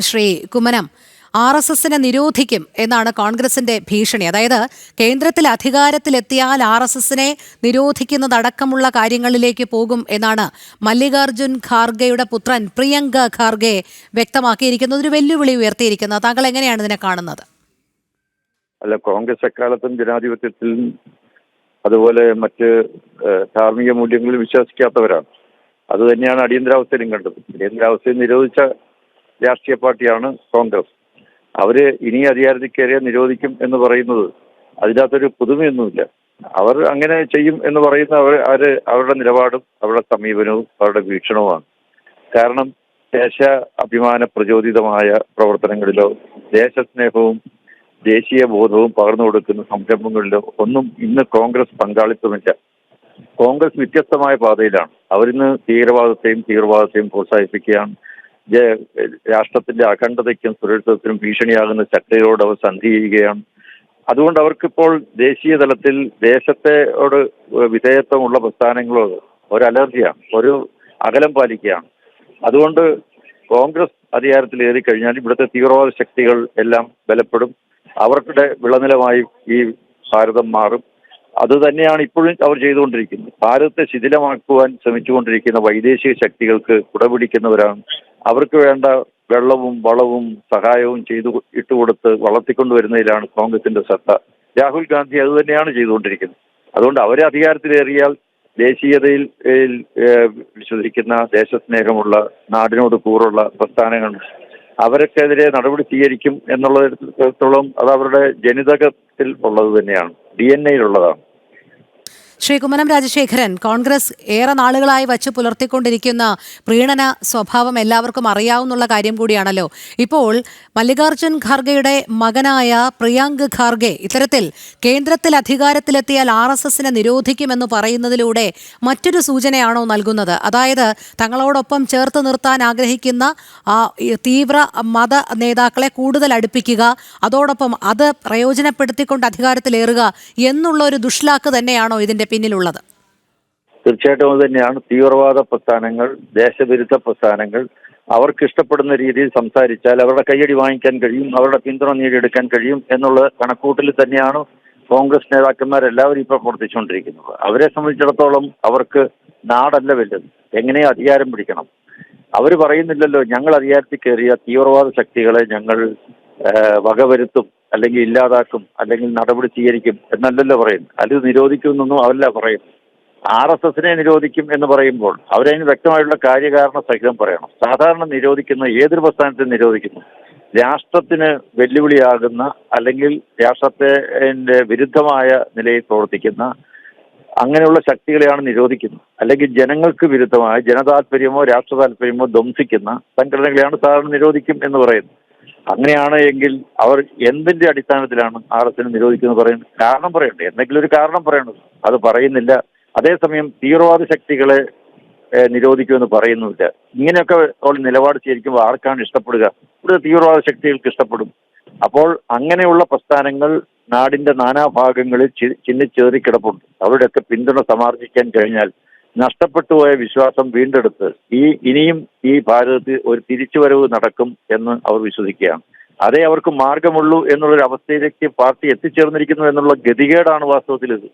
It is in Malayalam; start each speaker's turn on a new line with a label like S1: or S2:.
S1: ശ്രീ കുമ്മനം ആർ എസ് എസിനെ നിരോധിക്കും എന്നാണ് കോൺഗ്രസിന്റെ ഭീഷണി. അതായത് കേന്ദ്രത്തിൽ അധികാരത്തിലെത്തിയാൽ ആർ എസ് എസിനെ നിരോധിക്കുന്നതടക്കമുള്ള കാര്യങ്ങളിലേക്ക് പോകും എന്നാണ് മല്ലികാർജുൻ ഖാർഗെയുടെ പുത്രൻ പ്രിയങ്ക ഖാർഗെ വ്യക്തമാക്കിയിരിക്കുന്നത്. ഒരു വെല്ലുവിളി ഉയർത്തിയിരിക്കുന്നത്. താങ്കൾ എങ്ങനെയാണ് ഇതിനെ കാണുന്നത്?
S2: അല്ല കോൺഗ്രസ് എക്കാലത്തും ജനാധിപത്യത്തിൽ അതുപോലെ മറ്റ് ധാർമ്മിക മൂല്യങ്ങളിൽ വിശ്വസിക്കാത്തവരാണ്. അത് തന്നെയാണ് അടിയന്തരാവസ്ഥയിലും കണ്ടത്. അടിയന്തരാവസ്ഥയിൽ നിരോധിച്ച രാഷ്ട്രീയ പാർട്ടിയാണ് കോൺഗ്രസ്. അവർ ഇനി അധികാരത്തിൽ കയറിയാൽ നിരോധിക്കും എന്ന് പറയുന്നത് അതിനകത്തൊരു പുതുമയൊന്നുമില്ല. അവർ അങ്ങനെ ചെയ്യും എന്ന് പറയുന്ന അവർ അവർ അവരുടെ നിലപാടും അവരുടെ സമീപനവും അവരുടെ വീക്ഷണവുമാണ്. കാരണം ദേശ അഭിമാന പ്രചോദിതമായ പ്രവർത്തനങ്ങളിലോ ദേശസ്നേഹവും ദേശീയ ബോധവും പകർന്നു കൊടുക്കുന്ന സംരംഭങ്ങളിലോ ഒന്നും ഇന്ന് കോൺഗ്രസ് പങ്കാളിത്തമില്ല. കോൺഗ്രസ് വ്യത്യസ്തമായ പാതയിലാണ്. അവരിന്ന് തീവ്രവാദത്തെയും തീവ്രവാദത്തെയും പ്രോത്സാഹിപ്പിക്കുകയാണ്. രാഷ്ട്രത്തിന്റെ അഖണ്ഡതയ്ക്കും സുരക്ഷിതത്തിനും ഭീഷണിയാകുന്ന ശക്തികളോട് അവർ സന്ധി ചെയ്യുകയാണ് അതുകൊണ്ട് അവർക്കിപ്പോൾ ദേശീയ തലത്തിൽ ദേശത്തെയോട് വിധേയത്വമുള്ള പ്രസ്ഥാനങ്ങളോട് ഒരു അലർജിയാണ് ഒരു അകലം പാലിക്കുകയാണ്. അതുകൊണ്ട് കോൺഗ്രസ് അധികാരത്തിൽ കഴിഞ്ഞാൽ ഇവിടുത്തെ തീവ്രവാദ ശക്തികൾ എല്ലാം ബലപ്പെടും. അവർക്കിടെ വിളനിലമായി ഈ ഭാരതം മാറും. അത് തന്നെയാണ് ഇപ്പോഴും അവർ ചെയ്തുകൊണ്ടിരിക്കുന്നത്. ഭാരതത്തെ ശിഥിലമാക്കുവാൻ ശ്രമിച്ചുകൊണ്ടിരിക്കുന്ന വൈദേശിക ശക്തികൾക്ക് കുടപിടിക്കുന്നവരാണ് അവർക്ക് വേണ്ട വെള്ളവും വളവും സഹായവും ചെയ്തു ഇട്ടുകൊടുത്ത് വളർത്തിക്കൊണ്ടുവരുന്നതിലാണ് കോൺഗ്രസിന്റെ ശ്രദ്ധ. രാഹുൽ ഗാന്ധി അത് തന്നെയാണ് ചെയ്തുകൊണ്ടിരിക്കുന്നത്. അതുകൊണ്ട് അവരെ അധികാരത്തിലേറിയാൽ ദേശീയതയിൽ വിശ്വസിക്കുന്ന ദേശസ്നേഹമുള്ള നാടിനോട് കൂറുള്ള പ്രസ്ഥാനങ്ങൾ അവർക്കെതിരെ നടപടി സ്വീകരിക്കും എന്നുള്ളതിടത്തോളം അത് അവരുടെ ജനിതകത്തിൽ ഉള്ളത് തന്നെയാണ്. ഡി എൻ എയിലുള്ളതാണ്.
S1: ശ്രീ കുമ്മനം രാജശേഖരൻ കോൺഗ്രസ് ഏറെ നാളുകളായി വച്ച് പുലർത്തിക്കൊണ്ടിരിക്കുന്ന പ്രീണന സ്വഭാവം എല്ലാവർക്കും അറിയാവുന്ന കാര്യം കൂടിയാണല്ലോ. ഇപ്പോൾ മല്ലികാർജുൻ ഖാർഗെയുടെ മകനായ പ്രിയാങ്ക് ഖാർഗെ ഇത്തരത്തിൽ കേന്ദ്രത്തിൽ അധികാരത്തിലെത്തിയാൽ ആർ എസ് എസിനെ നിരോധിക്കുമെന്ന് പറയുന്നതിലൂടെ മറ്റൊരു സൂചനയാണോ നൽകുന്നത്? അതായത് തങ്ങളോടൊപ്പം ചേർത്ത് നിർത്താൻ ആഗ്രഹിക്കുന്ന തീവ്ര മത നേതാക്കളെ കൂടുതൽ അടുപ്പിക്കുക അതോടൊപ്പം അത് പ്രയോജനപ്പെടുത്തിക്കൊണ്ട് അധികാരത്തിലേറുക എന്നുള്ള ഒരു ദുഷ്ലാക്ക് തന്നെയാണോ ഇതിന്റെ പിന്നിലുള്ളത്.
S2: തീർച്ചയായിട്ടും അത് തന്നെയാണ്. തീവ്രവാദ പ്രസ്ഥാനങ്ങൾ ദേശവിരുദ്ധ പ്രസ്ഥാനങ്ങൾ അവർക്ക് ഇഷ്ടപ്പെടുന്ന രീതിയിൽ സംസാരിച്ചാൽ അവരുടെ കയ്യടി വാങ്ങിക്കാൻ കഴിയും അവരുടെ പിന്തുണ നേടിയെടുക്കാൻ കഴിയും എന്നുള്ള കണക്കൂട്ടിൽ തന്നെയാണ് കോൺഗ്രസ് നേതാക്കന്മാരെല്ലാവരും ഇപ്പോൾ പ്രവർത്തിച്ചുകൊണ്ടിരിക്കുന്നത്. അവരെ സംബന്ധിച്ചിടത്തോളം അവർക്ക് നാടല്ല വലുത്. എങ്ങനെ അധികാരം പിടിക്കണം? അവർ പറയുന്നില്ലല്ലോ ഞങ്ങൾ അധികാരത്തിൽ കയറിയ തീവ്രവാദ ശക്തികളെ ഞങ്ങൾ വകവരുത്തും. അല്ലെങ്കിൽ ഇല്ലാതാക്കും അല്ലെങ്കിൽ നടപടി സ്വീകരിക്കും എന്നല്ലല്ലോ പറയുന്നത്. അല്ലെങ്കിൽ നിരോധിക്കുമെന്നൊന്നും അവരല്ല പറയും ആർ എസ് എസിനെ നിരോധിക്കും എന്ന് പറയുമ്പോൾ അവരതിന് വ്യക്തമായിട്ടുള്ള കാര്യകാരണ സഹിതം പറയണം. സാധാരണ നിരോധിക്കുന്ന ഏതൊരു പ്രസ്ഥാനത്തെ നിരോധിക്കുന്നു. രാഷ്ട്രത്തിന് വെല്ലുവിളിയാകുന്ന അല്ലെങ്കിൽ രാഷ്ട്രത്തെ വിരുദ്ധമായ നിലയിൽ പ്രവർത്തിക്കുന്ന അങ്ങനെയുള്ള ശക്തികളെയാണ് നിരോധിക്കുന്നത്. അല്ലെങ്കിൽ ജനങ്ങൾക്ക് വിരുദ്ധമായ ജനതാല്പര്യമോ രാഷ്ട്ര താല്പര്യമോ ധ്വംസിക്കുന്ന സംഘടനകളെയാണ് സാധാരണ നിരോധിക്കും എന്ന് പറയുന്നത്. അങ്ങനെയാണ് എങ്കിൽ അവർ എന്തിന്റെ അടിസ്ഥാനത്തിലാണ് ആർ എസിനെ നിരോധിക്കുന്നത് പറയുന്നത്? കാരണം പറയണ്ടേ? എന്തെങ്കിലും ഒരു കാരണം പറയണത് അത് പറയുന്നില്ല. അതേസമയം തീവ്രവാദ ശക്തികളെ നിരോധിക്കുമെന്ന് പറയുന്നുമില്ല ഇങ്ങനെയൊക്കെ ഉള്ള നിലപാട് സ്വീകരിക്കുമ്പോൾ ആർക്കാണ് ഇഷ്ടപ്പെടുക? ഇവിടെ തീവ്രവാദ ശക്തികൾക്ക് ഇഷ്ടപ്പെടും. അപ്പോൾ അങ്ങനെയുള്ള പ്രസ്ഥാനങ്ങൾ നാടിന്റെ നാനാഭാഗങ്ങളിൽ ചിന്നിച്ചേറി കിടപ്പുണ്ട് അവരുടെയൊക്കെ പിന്തുണ സമാർജിക്കാൻ കഴിഞ്ഞാൽ നഷ്ടപ്പെട്ടു പോയ വിശ്വാസം വീണ്ടെടുത്ത് ഈ ഇനിയും ഈ ഭാരതത്തിൽ ഒരു തിരിച്ചുവരവ് നടക്കും എന്ന് അവർ വിശ്വസിക്കുകയാണ്. അതേ അവർക്ക് മാർഗമുള്ളൂ എന്നുള്ളൊരു അവസ്ഥയിലേക്ക് പാർട്ടി എത്തിച്ചേർന്നിരിക്കുന്നു എന്നുള്ള ഗതികേടാണ് വാസ്തവത്തിൽ ഇത്